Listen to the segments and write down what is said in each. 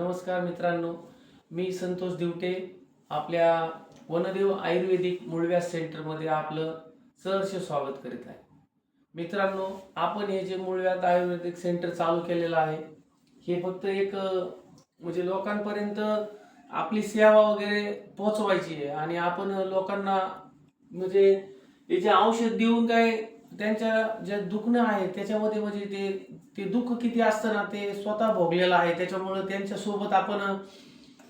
नमस्कार मित्रांनो मी संतोष दिवटे आपल्या वनदेव आयुर्वेदिक मूळव्यास सेंटरमध्ये आपलं सहर्ष स्वागत करीत आहे. मित्रांनो आपण हे जे मूळव्यात आयुर्वेदिक सेंटर चालू केलेलं आहे हे फक्त एक म्हणजे लोकांपर्यंत आपली सेवा वगैरे पोचवायची आहे आणि आपण लोकांना म्हणजे हे जे औषध देऊन काय त्यांच्या जे दुखणं आहे त्याच्यामध्ये म्हणजे ते ते दुःख किती असतं ना ते स्वतः भोगलेलं आहे. त्याच्यामुळं त्यांच्यासोबत आपण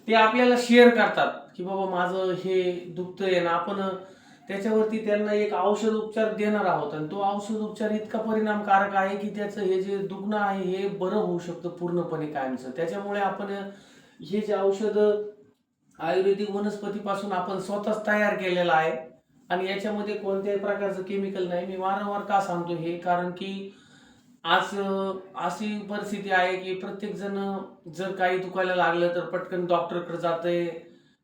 ते आपल्याला शेअर करतात की बाबा माझं हे दुखतंय ना आपण त्याच्यावरती त्यांना एक औषध उपचार देणार आहोत. आणि तो औषध उपचार इतका परिणामकारक आहे की त्याचं हे जे दुखणं आहे हे बरं होऊ शकतं पूर्णपणे कायमचं. त्याच्यामुळे आपण हे जे औषध आयुर्वेदिक वनस्पतीपासून आपण स्वतःच तयार केलेलं आहे आणि याच्यामध्ये कोणत्याही प्रकारचं केमिकल नाही. मी वारंवार का सांगतो हे? कारण की आज अशी परिस्थिती आहे की प्रत्येक जण जर काही दुखायला लागलं तर पटकन डॉक्टरकडे जाते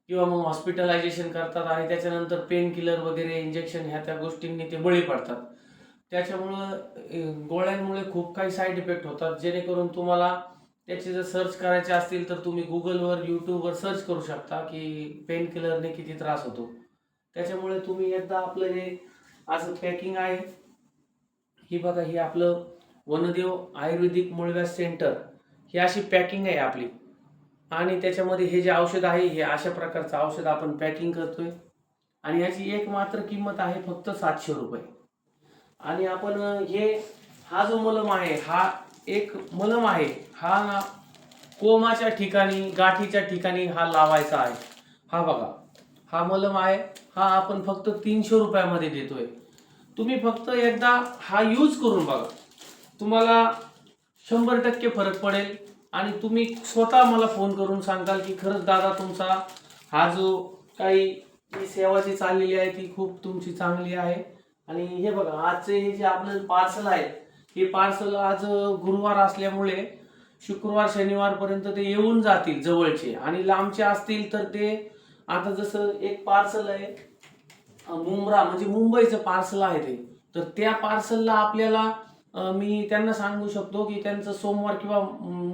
किंवा मग हॉस्पिटलायझेशन करतात आणि त्याच्यानंतर पेन किलर वगैरे इंजेक्शन ह्या त्या गोष्टींनी ते बळी पडतात. त्याच्यामुळं गोळ्यांमुळे खूप काही साईड इफेक्ट होतात. जेणेकरून तुम्हाला त्याचे जर सर्च करायचे असतील तर तुम्ही गुगलवर यूट्यूबवर सर्च करू शकता की पेन किलरने किती त्रास होतो. त्याच्यामुळे तुम्ही एकदा आपलं हे असं पॅकिंग आहे. ही बघा ही आपलं वनदेव आयुर्वेदिक मूळव्यास सेंटर ही अशी पॅकिंग आहे आपली. आणि त्याच्यामध्ये हे जे औषध आहे हे अशा प्रकारचं औषध आपण पॅकिंग करतोय. आणि याची एक मात्र किंमत आहे फक्त सातशे रुपये. आणि आपण हे हा जो मलम आहे हा एक मलम आहे हा कोमाच्या ठिकाणी गाठीच्या ठिकाणी हा लावायचा आहे. हा बघा. हा मलम आहे हा आपण फक्त तीनशे रुपयामध्ये देतोय. तुम्ही फक्त एकदा हा यूज करून बघा. तुम्हाला शंभर टक्के फरक पडेल आणि तुम्ही स्वतः मला फोन करून सांगाल की खरंच दादा तुमचा हा जो काही सेवा जी चाललेली आहे ती खूप तुमची चांगली आहे. आणि हे बघा आजचे हे जे आपलं पार्सल आहे हे पार्सल आज गुरुवार असल्यामुळे शुक्रवार शनिवारपर्यंत ते येऊन जातील जवळचे. आणि लांबचे असतील तर ते आता जसं एक पार्सल आहे मुंब्रा म्हणजे मुंबईचं पार्सल आहे ते. तर त्या पार्सलला आपल्याला मी त्यांना सांगू शकतो की त्यांचं सोमवार किंवा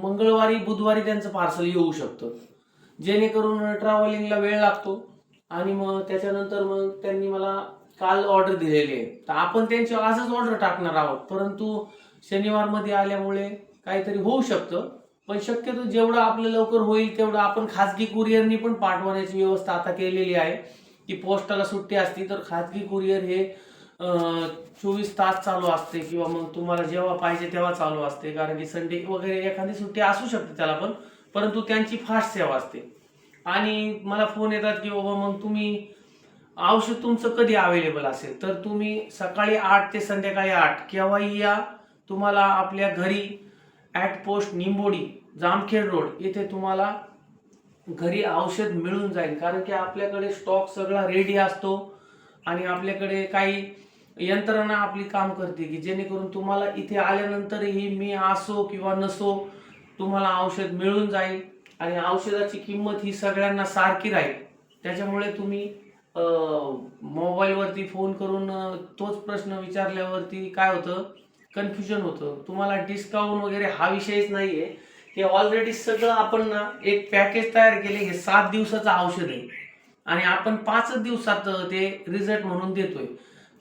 मंगळवारी बुधवारी त्यांचं पार्सल येऊ शकतं. जेणेकरून ट्रॅव्हलिंगला वेळ लागतो आणि मग त्याच्यानंतर मग त्यांनी मला काल ऑर्डर दिलेली आहे. तर आपण त्यांची आजच ऑर्डर टाकणार आहोत परंतु शनिवारमध्ये आल्यामुळे काहीतरी होऊ शकतं. पण शक्यतो जेवढं आपलं लवकर होईल तेवढं आपण खाजगी कुरिअरनी पण पाठवण्याची व्यवस्था आता केलेली आहे. की पोस्टाला सुट्टी असती तर खाजगी कुरिअर हे चोवीस तास चालू असते किंवा मग तुम्हाला जेव्हा पाहिजे तेव्हा चालू असते. कारण की संडे वगैरे एखादी सुट्टी असू शकते त्याला पण परंतु त्यांची फास्ट सेवा असते. आणि मला फोन येतात की बाबा मग तुम्ही औषध तुमचं कधी अवेलेबल असेल? तर तुम्ही सकाळी आठ ते संध्याकाळी आठ केव्हाही या तुम्हाला आपल्या घरी at post Nimbodi Jamkhed road इथे तुम्हाला घरी औषध मिळून जाईल. कारण की आपल्याकडे स्टॉक सगळा रेडी असतो आणि आपल्याकडे काही यंत्रणा आपली काम करते की जेणेकरून तुम्हाला इथे आल्यानंतरही मी असो किंवा नसो तुम्हाला औषध मिळून जाईल आणि औषधाची किंमत ही सगळ्यांना सारखी राहील. त्याच्यामुळे तुम्ही मोबाईलवरती फोन करून तोच प्रश्न विचारल्यावरती काय होतं? कन्फ्युजन होतं. तुम्हाला डिस्काउंट वगैरे हा विषयच नाहीये. हे ऑलरेडी सगळं आपण ना एक पॅकेज तयार केले हे सात दिवसाचं औषध आहे. आणि आपण पाचच दिवसात ते रिझल्ट म्हणून देतोय.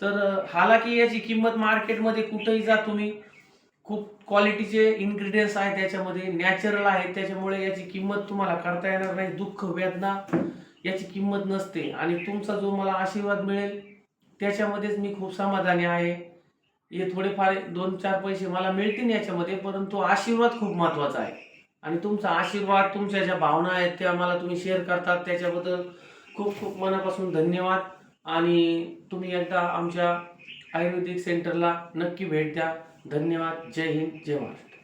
तर हालाकी याची किंमत मार्केटमध्ये कुठेही जा तुम्ही. खूप क्वालिटीचे इन्ग्रेडियंट्स आहेत त्याच्यामध्ये नॅचरल आहेत त्याच्यामुळे याची किंमत तुम्हाला करता येणार नाही. दुःख वेदना याची किंमत नसते. आणि तुमचा जो मला आशीर्वाद मिळेल त्याच्यामध्येच मी खूप समाधानी आहे. हे थोडेफार दोन चार पैसे मला मिळतील याच्यामध्ये परंतु आशीर्वाद खूप महत्त्वाचा आहे. आणि तुमचा आशीर्वाद तुमच्या ज्या भावना आहेत त्या मला तुम्ही शेअर करतात. त्याच्याबद्दल खूप खूप मनापासून धन्यवाद. आणि तुम्ही एकदा आमच्या आयुर्वेदिक सेंटरला नक्की भेट द्या. धन्यवाद. जय हिंद. जय महाराष्ट्र.